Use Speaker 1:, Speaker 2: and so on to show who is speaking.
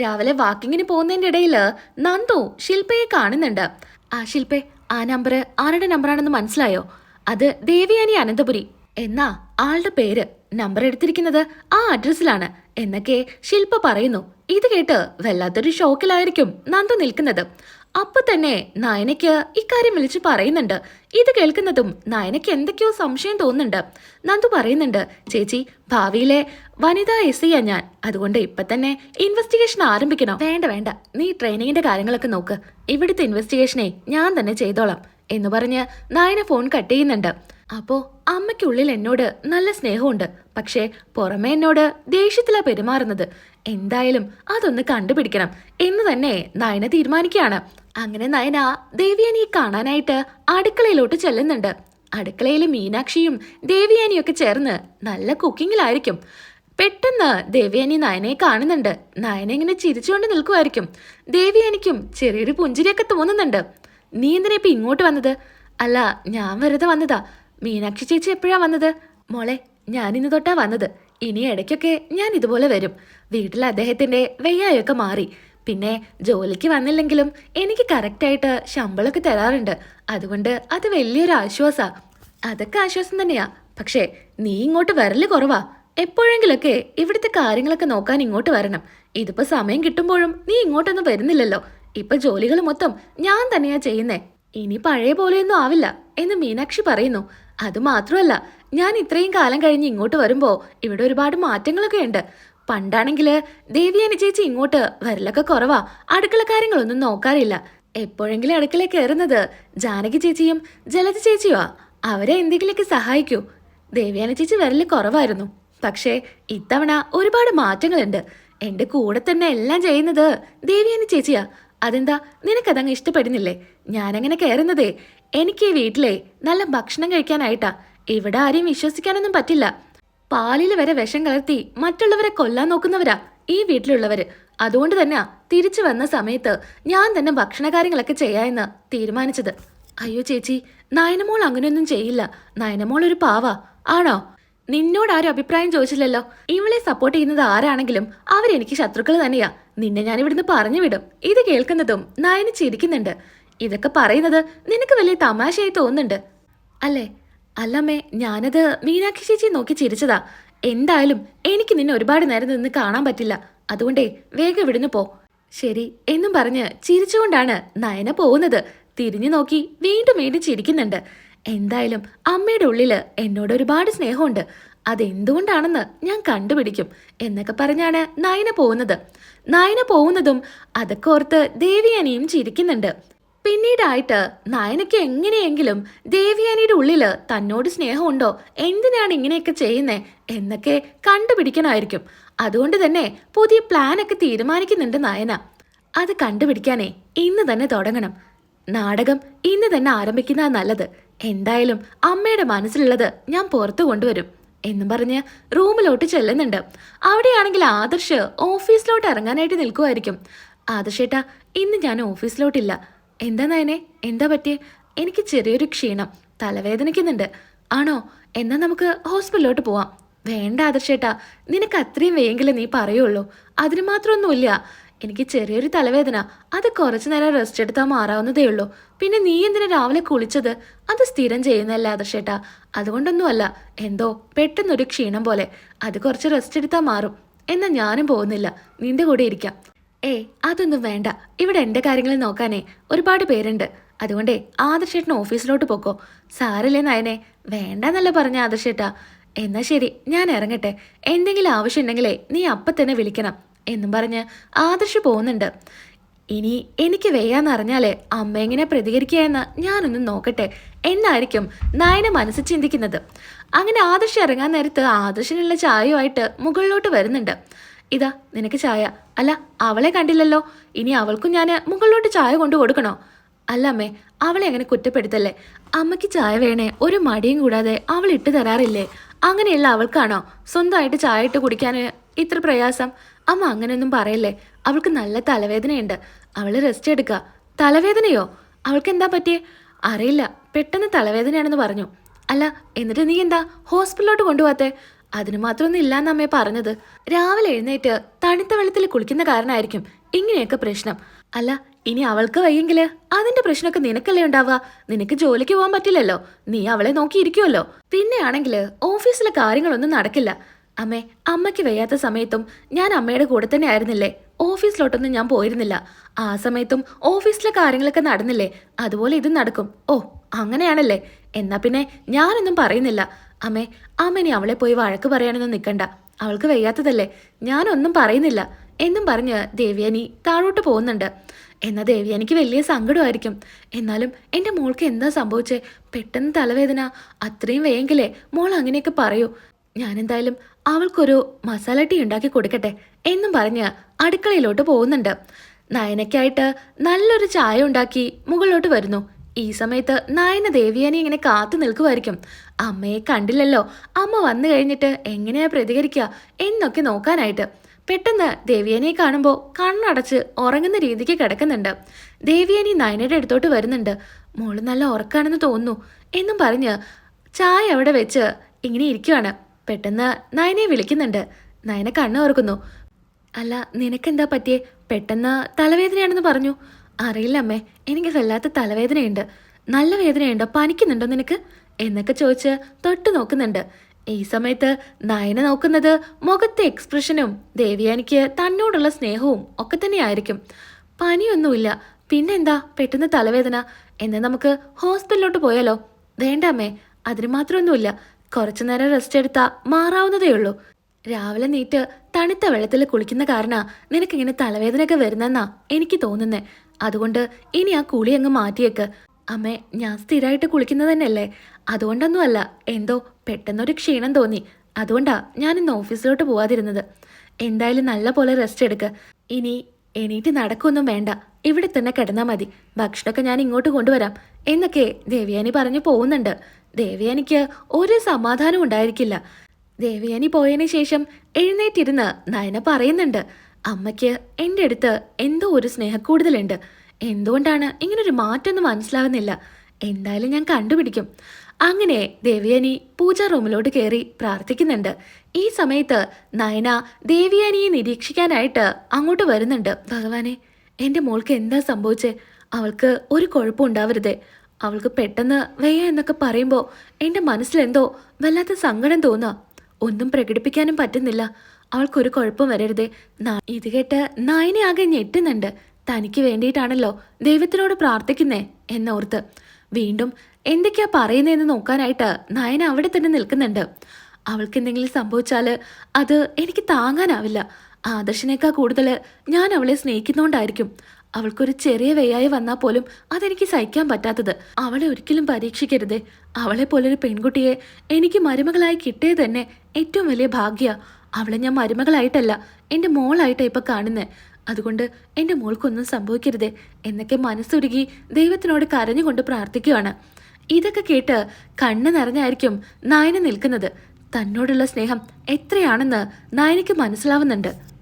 Speaker 1: രാവിലെ വാക്കിങ്ങിന് പോകുന്നതിന്റെ ഇടയിൽ നന്ദു ശില്പയെ കാണുന്നുണ്ട്. ആ ശില്പേ ആ നമ്പർ ആരുടെ നമ്പറാണെന്ന് മനസ്സിലായോ? അത് ദേവിയാനി അനന്തപുരി. എന്നാ ആളുടെ പേര്. നമ്പർ എടുത്തിരിക്കുന്നത് ആ അഡ്രസ്സിലാണ് എന്നൊക്കെ ശില്പ പറയുന്നു. ഇത് കേട്ട് വല്ലാത്തൊരു ഷോക്കിലായിരിക്കും നന്ദു നിൽക്കുന്നത്. അപ്പൊ തന്നെ നയനയ്ക്ക് ഇക്കാര്യം വിളിച്ച് പറയുന്നുണ്ട്. ഇത് കേൾക്കുന്നതും നയനയ്ക്ക് എന്തൊക്കെയോ സംശയം തോന്നുന്നുണ്ട്. നന്ദു പറയുന്നുണ്ട് ചേച്ചി ഭാവിയിലെ വനിതാ എസ് സിയാ ഞാൻ. അതുകൊണ്ട് ഇപ്പൊ തന്നെ ഇൻവെസ്റ്റിഗേഷൻ ആരംഭിക്കണം. വേണ്ട വേണ്ട. നീ ട്രെയിനിങ്ങിന്റെ കാര്യങ്ങളൊക്കെ നോക്ക്. ഇവിടുത്തെ ഇൻവെസ്റ്റിഗേഷനെ ഞാൻ തന്നെ ചെയ്തോളാം എന്ന് പറഞ്ഞ് നായന ഫോൺ കട്ട് ചെയ്യുന്നുണ്ട്. അപ്പോ അമ്മയ്ക്കുള്ളിൽ എന്നോട് നല്ല സ്നേഹമുണ്ട്. പക്ഷേ പുറമെ എന്നോട് ദേഷ്യത്തിലാ പെരുമാറുന്നത്. എന്തായാലും അതൊന്ന് കണ്ടുപിടിക്കണം എന്ന് തന്നെ നയന തീരുമാനിക്കുകയാണ്. അങ്ങനെ നയന ദേവിയാനിയെ കാണാനായിട്ട് അടുക്കളയിലോട്ട് ചെല്ലുന്നുണ്ട്. അടുക്കളയിലെ മീനാക്ഷിയും ദേവിയാനിയൊക്കെ ചേർന്ന് നല്ല കുക്കിങ്ങിലായിരിക്കും. പെട്ടെന്ന് ദേവിയാനി നയനയെ കാണുന്നുണ്ട്. നയന ഇങ്ങനെ ചിരിച്ചുകൊണ്ട് നിൽക്കുമായിരിക്കും. ദേവിയാനിക്കും ചെറിയൊരു പുഞ്ചിരിയൊക്കെ തോന്നുന്നുണ്ട്. നീ എന്തിനാ ഇപ്പൊ ഇങ്ങോട്ട് വന്നത്? അല്ല ഞാൻ വെറുതെ വന്നതാ. മീനാക്ഷി ചേച്ചി എപ്പോഴാ വന്നത്? മോളെ ഞാൻ ഇന്ന് തൊട്ടാ വന്നത്. ഇനി ഇടയ്ക്കൊക്കെ ഞാൻ ഇതുപോലെ വരും. വീട്ടിൽ അദ്ദേഹത്തിന്റെ വെയ്യായൊക്കെ മാറി. പിന്നെ ജോലിക്ക് വന്നില്ലെങ്കിലും എനിക്ക് കറക്റ്റായിട്ട് ശമ്പളമൊക്കെ തരാറുണ്ട്. അതുകൊണ്ട് അത് വലിയൊരു ആശ്വാസാ. അതൊക്കെ ആശ്വാസം തന്നെയാ. പക്ഷേ നീ ഇങ്ങോട്ട് വരൽ കുറവാ. എപ്പോഴെങ്കിലൊക്കെ ഇവിടുത്തെ കാര്യങ്ങളൊക്കെ നോക്കാൻ ഇങ്ങോട്ട് വരണം. ഇതിപ്പോ സമയം കിട്ടുമ്പോഴും നീ ഇങ്ങോട്ടൊന്നും വരുന്നില്ലല്ലോ. ഇപ്പൊ ജോലികൾ മൊത്തം ഞാൻ തന്നെയാ ചെയ്യുന്നേ. ഇനി പഴയ പോലെയൊന്നും ആവില്ല എന്ന് മീനാക്ഷി പറയുന്നു. അത് മാത്രമല്ല ഞാൻ ഇത്രയും കാലം കഴിഞ്ഞ് ഇങ്ങോട്ട് വരുമ്പോ ഇവിടെ ഒരുപാട് മാറ്റങ്ങളൊക്കെ ഉണ്ട്. പണ്ടാണെങ്കിൽ ദേവിയാനി ചേച്ചി ഇങ്ങോട്ട് വരലൊക്കെ കുറവാ. അടുക്കള കാര്യങ്ങളൊന്നും നോക്കാറില്ല. എപ്പോഴെങ്കിലും അടുക്കളയിൽ കയറുന്നത് ജാനകി ചേച്ചിയും ജലജ ചേച്ചിയുമാ അവരെ എന്തെങ്കിലുമൊക്കെ സഹായിക്കൂ. ദേവിയാനി ചേച്ചി വരൽ കുറവായിരുന്നു. പക്ഷേ ഇത്തവണ ഒരുപാട് മാറ്റങ്ങളുണ്ട്. എന്റെ കൂടെ തന്നെ എല്ലാം ചെയ്യുന്നത് ദേവിയാനി ചേച്ചിയാ. അതെന്താ? നിനക്കതങ്ങ് ഇഷ്ടപ്പെടുന്നില്ലേ? ഞാനങ്ങനെ കയറുന്നതേ എനിക്ക് ഈ വീട്ടിലെ നല്ല ഭക്ഷണം കഴിക്കാനായിട്ടാ. ഇവിടെ ആരെയും വിശ്വസിക്കാനൊന്നും പറ്റില്ല. പാലിൽ വരെ വിഷം കലർത്തി മറ്റുള്ളവരെ കൊല്ലാൻ നോക്കുന്നവരാ ഈ വീട്ടിലുള്ളവര്. അതുകൊണ്ട് തന്നെ തിരിച്ചു വന്ന സമയത്ത് ഞാൻ തന്നെ ഭക്ഷണ കാര്യങ്ങളൊക്കെ ചെയ്യാമെന്ന് തീരുമാനിച്ചത്. അയ്യോ ചേച്ചി നയനമോൾ അങ്ങനെയൊന്നും ചെയ്യില്ല. നയനമോൾ ഒരു പാവ. ആണോ? നിന്നോട് ആരും അഭിപ്രായം ചോദിച്ചില്ലല്ലോ. ഇവളെ സപ്പോർട്ട് ചെയ്യുന്നത് ആരാണെങ്കിലും അവരെനിക്ക് ശത്രുക്കൾ തന്നെയാ. നിന്നെ ഞാൻ ഇവിടുന്ന് പറഞ്ഞു വിടും. ഇത് കേൾക്കുന്നതും നയന ചിരിക്കുന്നുണ്ട്. ഇതൊക്കെ പറയുന്നത് നിനക്ക് വലിയ തമാശയായി തോന്നുന്നുണ്ട്. അല്ലേ? അല്ലമ്മേ ഞാനത് മീനാക്ഷി ചേച്ചി നോക്കി ചിരിച്ചതാ. എന്തായാലും എനിക്ക് നിന്നെ ഒരുപാട് നേരം നിന്ന് കാണാൻ പറ്റില്ല. അതുകൊണ്ടേ വേഗം ഇവിടുന്ന് പോ. ശരി എന്നും പറഞ്ഞ് ചിരിച്ചുകൊണ്ടാണ് നയന പോകുന്നത്. തിരിഞ്ഞു നോക്കി വീണ്ടും വീണ്ടും ചിരിക്കുന്നുണ്ട്. എന്തായാലും അമ്മയുടെ ഉള്ളിൽ എന്നോട് ഒരുപാട് സ്നേഹമുണ്ട്. അതെന്തുകൊണ്ടാണെന്ന് ഞാൻ കണ്ടുപിടിക്കും എന്നൊക്കെ പറഞ്ഞാണ് നയന പോകുന്നത്. നയന പോകുന്നതും അതൊക്കെ ഓർത്ത് ദേവിയാനിയും ചിരിക്കുന്നുണ്ട്. പിന്നീടായിട്ട് നയനയ്ക്ക് എങ്ങനെയെങ്കിലും ദേവിയാനിയുടെ ഉള്ളിൽ തന്നോട് സ്നേഹമുണ്ടോ? എന്തിനാണ് ഇങ്ങനെയൊക്കെ ചെയ്യുന്നേ? എന്നൊക്കെ കണ്ടുപിടിക്കണമായിരിക്കും അതുകൊണ്ട് തന്നെ പുതിയ പ്ലാനൊക്കെ തീരുമാനിക്കുന്നുണ്ട് നയന. അത് കണ്ടുപിടിക്കാനേ ഇന്ന് തന്നെ തുടങ്ങണം. നാടകം ഇന്ന് തന്നെ ആരംഭിക്കുന്ന നല്ലത്. എന്തായാലും അമ്മയുടെ മനസ്സിലുള്ളത് ഞാൻ പുറത്തു കൊണ്ടുവരും എന്നും പറഞ്ഞ് റൂമിലോട്ട് ചെല്ലുന്നുണ്ട്. അവിടെയാണെങ്കിൽ ആദർശ് ഓഫീസിലോട്ട് ഇറങ്ങാനായിട്ട് നിൽക്കുമായിരിക്കും. ആദർശേട്ടാ ഇന്ന് ഞാൻ ഓഫീസിലോട്ടില്ല. എന്താ നയനെ? എന്താ പറ്റിയേ? എനിക്ക് ചെറിയൊരു ക്ഷീണം. തലവേദനിക്കുന്നുണ്ട്. ആണോ? എന്നാ നമുക്ക് ഹോസ്പിറ്റലിലോട്ട് പോവാം. വേണ്ട ആദർശേട്ടാ. നിനക്ക് അത്രയും വേഗം നീ പറയുള്ളൂ. അതിന് മാത്രമൊന്നുമില്ല. എനിക്ക് ചെറിയൊരു തലവേദന. അത് കുറച്ചു നേരം റെസ്റ്റ് എടുത്താൽ മാറാവുന്നതേ ഉള്ളൂ. പിന്നെ നീ എന്തിനാ രാവിലെ കുളിച്ചത്? അത് സ്ഥിരം ചെയ്യുന്നതല്ല ആദർശേട്ടാ. അതുകൊണ്ടൊന്നുമല്ല. എന്തോ പെട്ടെന്നൊരു ക്ഷീണം പോലെ. അത് കുറച്ച് റെസ്റ്റ് എടുത്താൽ മാറും. എന്നാൽ ഞാനും പോകുന്നില്ല. നിന്റെ കൂടെ ഇരിക്കാം. ഏയ് അതൊന്നും വേണ്ട. ഇവിടെ എന്റെ കാര്യങ്ങൾ നോക്കാനേ ഒരുപാട് പേരുണ്ട്. അതുകൊണ്ടേ ആദർശേട്ടൻ ഓഫീസിലോട്ട് പോക്കോ. സാരല്ലേ നയനെ? വേണ്ടെന്നല്ല പറഞ്ഞ ആദർശേട്ടാ. എന്നാ ശരി ഞാൻ ഇറങ്ങട്ടെ. എന്തെങ്കിലും ആവശ്യമുണ്ടെങ്കിലേ നീ അപ്പം തന്നെ വിളിക്കണം എന്നും പറഞ്ഞ് ആദർശ് പോകുന്നുണ്ട്. ഇനി എനിക്ക് വെയ്യാന്നറിഞ്ഞാലേ അമ്മ എങ്ങനെ പ്രതികരിക്കുക എന്ന് ഞാനൊന്ന് നോക്കട്ടെ. എന്നായിരിക്കും നയന മനസ്സ് ചിന്തിക്കുന്നത്. അങ്ങനെ ആദർശ് ഇറങ്ങാൻ നേരത്ത് ആദർശനുള്ള ചായയുമായിട്ട് മുകളിലോട്ട് വരുന്നുണ്ട്. ഇതാ നിനക്ക് ചായ. അല്ല അവളെ കണ്ടില്ലല്ലോ. ഇനി അവൾക്കും ഞാൻ മുകളിലോട്ട് ചായ കൊണ്ടു കൊടുക്കണോ? അല്ല അമ്മേ അവളെ അങ്ങനെ കുറ്റപ്പെടുത്തല്ലേ? അമ്മയ്ക്ക് ചായ വേണേ ഒരു മടിയും കൂടാതെ അവൾ ഇട്ട് തരാറില്ലേ? അങ്ങനെയുള്ള അവൾക്കാണോ? സ്വന്തമായിട്ട് ചായ ഇട്ട് കുടിക്കാൻ ഇത്ര പ്രയാസം? അമ്മ അങ്ങനെയൊന്നും പറയല്ലേ? അവൾക്ക് നല്ല തലവേദനയുണ്ട്. അവൾ റെസ്റ്റ് എടുക്കുക തലവേദനയോ? അവൾക്ക് എന്താ പറ്റിയേ? അറിയില്ല. പെട്ടെന്ന് തലവേദനയാണെന്ന് പറഞ്ഞു. അല്ല എന്നിട്ട് നീ എന്താ ഹോസ്പിറ്റലിലോട്ട് കൊണ്ടുപോകാത്തെ? അതിന് മാത്രമൊന്നും ഇല്ലാന്ന് അമ്മേ പറഞ്ഞത്. രാവിലെ എഴുന്നേറ്റ് തണുത്ത വെള്ളത്തിൽ കുളിക്കുന്ന കാരണമായിരിക്കും ഇങ്ങനെയൊക്കെ പ്രശ്നം. അല്ല ഇനി അവൾക്ക് വയ്യെങ്കിൽ അതിന്റെ പ്രശ്നമൊക്കെ നിനക്കല്ലേ ഉണ്ടാവുക? നിനക്ക് ജോലിക്ക് പോകാൻ പറ്റില്ലല്ലോ. നീ അവളെ നോക്കിയിരിക്കുമല്ലോ പിന്നെയാണെങ്കിൽ ഓഫീസിലെ കാര്യങ്ങളൊന്നും നടക്കില്ല. അമ്മേ അമ്മയ്ക്ക് വയ്യാത്ത സമയത്തും ഞാൻ അമ്മയുടെ കൂടെ തന്നെ ആയിരുന്നില്ലേ? ഓഫീസിലോട്ടൊന്നും ഞാൻ പോയിരുന്നില്ല. ആ സമയത്തും ഓഫീസിലെ കാര്യങ്ങളൊക്കെ നടന്നില്ലേ? അതുപോലെ ഇതും നടക്കും. ഓ അങ്ങനെയാണല്ലേ. എന്നാ പിന്നെ ഞാനൊന്നും പറയുന്നില്ല. അമ്മേ അമ്മനെ അവളെ പോയി വഴക്ക് പറയാനൊന്നും നിൽക്കണ്ട അവൾക്ക് വയ്യാത്തതല്ലേ? ഞാനൊന്നും പറയുന്നില്ല. എന്നും പറഞ്ഞ് ദേവ്യാനി താഴോട്ട് പോകുന്നുണ്ട്. എന്നാൽ ദേവ്യാനിക്ക് വലിയ സങ്കടമായിരിക്കും. എന്നാലും എന്റെ മോൾക്ക് എന്താ സംഭവിച്ചേ? പെട്ടെന്ന് തലവേദന. അത്രയും വേയെങ്കിലേ മോൾ അങ്ങനെയൊക്കെ പറയൂ. ഞാനെന്തായാലും അവൾക്കൊരു മസാല ടീ ഉണ്ടാക്കി കൊടുക്കട്ടെ എന്നും പറഞ്ഞ് അടുക്കളയിലോട്ട് പോകുന്നുണ്ട്. നയനയ്ക്കായിട്ട് നല്ലൊരു ചായ ഉണ്ടാക്കി മുകളിലോട്ട് വരുന്നു. ഈ സമയത്ത് നായന ദേവിയാനി ഇങ്ങനെ കാത്തു നിൽക്കുമായിരിക്കും അമ്മയെ കണ്ടില്ലല്ലോ. അമ്മ വന്നു കഴിഞ്ഞിട്ട് എങ്ങനെയാ പ്രതികരിക്കുക എന്നൊക്കെ നോക്കാനായിട്ട്. പെട്ടെന്ന് ദേവിയാനിയെ കാണുമ്പോൾ കണ്ണടച്ച് ഉറങ്ങുന്ന രീതിക്ക് കിടക്കുന്നുണ്ട്. ദേവിയാനി നയനയുടെ അടുത്തോട്ട് വരുന്നുണ്ട്. മോൾ നല്ല ഉറക്കാണെന്ന് തോന്നുന്നു എന്നും പറഞ്ഞ് ചായ അവിടെ വെച്ച് ഇങ്ങനെ ഇരിക്കുവാണ്. പെട്ടെന്ന് നയനയെ വിളിക്കുന്നുണ്ട്. നയന കണ്ണ് ഓർക്കുന്നു അല്ല നിനക്കെന്താ പറ്റിയേ? പെട്ടെന്ന് തലവേദനയാണെന്ന് പറഞ്ഞു. അറിയില്ല അമ്മേ എനിക്ക് വല്ലാത്ത തലവേദനയുണ്ട്. നല്ല വേദനയുണ്ടോ? പനിക്കുന്നുണ്ടോ നിനക്ക്? എന്നൊക്കെ ചോദിച്ച് തൊട്ട് നോക്കുന്നുണ്ട്. ഈ സമയത്ത് നയന നോക്കുന്നത് മുഖത്തെ എക്സ്പ്രഷനും ദേവിയാനിക്ക് തന്നോടുള്ള സ്നേഹവും ഒക്കെ തന്നെയായിരിക്കും. പനിയൊന്നുമില്ല. പിന്നെന്താ? പെട്ടെന്ന് തലവേദന. എന്നാൽ നമുക്ക് ഹോസ്പിറ്റലിലോട്ട് പോയാലോ? വേണ്ട അമ്മേ അതിന് മാത്രമൊന്നുമില്ല. കുറച്ചു നേരം റെസ്റ്റ് എടുത്താൽ മാറാവുന്നതേ ഉള്ളൂ. രാവിലെ നീറ്റ് തണുത്ത വെള്ളത്തിൽ കുളിക്കുന്ന കാരണ നിനക്കിങ്ങനെ തലവേദനയൊക്കെ വരുന്നെന്നാ എനിക്ക് തോന്നുന്നേ. അതുകൊണ്ട് ഇനി ആ കുളി അങ്ങ് മാറ്റിയേക്ക്. അമ്മേ ഞാൻ സ്ഥിരമായിട്ട് കുളിക്കുന്നത് തന്നെയല്ലേ? അതുകൊണ്ടൊന്നുമല്ല എന്തോ പെട്ടെന്നൊരു ക്ഷീണം തോന്നി. അതുകൊണ്ടാ ഞാൻ ഇന്ന് ഓഫീസിലോട്ട് പോവാതിരുന്നത്. എന്തായാലും നല്ല പോലെ റെസ്റ്റ് എടുക്ക്. ഇനി എണീറ്റ് നടക്കൊന്നും വേണ്ട. ഇവിടെ തന്നെ കിടന്നാൽ മതി. ഭക്ഷണമൊക്കെ ഞാൻ ഇങ്ങോട്ട് കൊണ്ടുവരാം. എന്നൊക്കെ ദേവയാനി പറഞ്ഞു പോകുന്നുണ്ട്. ദേവയാനിക്ക് ഒരു സമാധാനം ഉണ്ടായിരിക്കില്ല. ദേവയാനി പോയതിന് ശേഷം എഴുന്നേറ്റിരുന്ന് നയന പറയുന്നുണ്ട്. അമ്മയ്ക്ക് എന്റെ അടുത്ത് എന്തോ ഒരു സ്നേഹക്കൂടുതലുണ്ട് എന്തുകൊണ്ടാണ് ഇങ്ങനൊരു മാറ്റമൊന്നും മനസ്സിലാവുന്നില്ല എന്തായാലും ഞാൻ കണ്ടുപിടിക്കും. അങ്ങനെ ദേവിയാനി പൂജാ റൂമിലോട്ട് കയറി പ്രാർത്ഥിക്കുന്നുണ്ട്. ഈ സമയത്ത് നയന ദേവിയാനിയെ നിരീക്ഷിക്കാനായിട്ട് അങ്ങോട്ട് വരുന്നുണ്ട്. ഭഗവാനെ എന്റെ മോൾക്ക് എന്താ സംഭവിച്ചേ? അവൾക്ക് ഒരു കുഴപ്പം ഉണ്ടാവരുതേ. അവൾക്ക് പെട്ടെന്ന് വയ്യ എന്നൊക്കെ പറയുമ്പോൾ എന്റെ മനസ്സിലെന്തോ വല്ലാത്ത സങ്കടം തോന്നുക ഒന്നും പ്രകടിപ്പിക്കാനും പറ്റുന്നില്ല. അവൾക്കൊരു കുഴപ്പം വരരുതേ. ഇത് കേട്ട് നായനെ ആകെ ഞെട്ടുന്നുണ്ട്. തനിക്ക് വേണ്ടിയിട്ടാണല്ലോ ദൈവത്തിനോട് പ്രാർത്ഥിക്കുന്നേ എന്നോർത്ത്. വീണ്ടും എന്തൊക്കെയാ പറയുന്നതെന്ന് നോക്കാനായിട്ട് നയന അവിടെ തന്നെ നിൽക്കുന്നുണ്ട്. അവൾക്ക് എന്തെങ്കിലും സംഭവിച്ചാൽ അത് എനിക്ക് താങ്ങാനാവില്ല. ആദർശനേക്കാൾ കൂടുതൽ ഞാൻ അവളെ സ്നേഹിക്കുന്നോണ്ടായിരിക്കും. അവൾക്കൊരു ചെറിയ വെയ്യായി വന്നാൽ പോലും അതെനിക്ക് സഹിക്കാൻ പറ്റാത്തത്. അവളെ ഒരിക്കലും പരീക്ഷിക്കരുതേ. അവളെ പോലൊരു പെൺകുട്ടിയെ എനിക്ക് മരുമകളായി കിട്ടിയത് തന്നെ ഏറ്റവും വലിയ ഭാഗ്യ. അവളെ ഞാൻ മരുമകളായിട്ടല്ല എന്റെ മോളായിട്ടാണ് ഇപ്പൊ കാണുന്നത് അതുകൊണ്ട് എന്റെ മോൾക്കൊന്നും സംഭവിക്കരുതേ എന്നൊക്കെ മനസ്സുരുകി ദൈവത്തിനോട് കരഞ്ഞുകൊണ്ട് പ്രാർത്ഥിക്കുകയാണ് ഇതൊക്കെ കേട്ട് കണ്ണ് നിറഞ്ഞായിരിക്കും നായന നിൽക്കുന്നത്. തന്നോടുള്ള സ്നേഹം എത്രയാണെന്ന് നായനയ്ക്ക് മനസ്സിലാവുന്നുണ്ട്.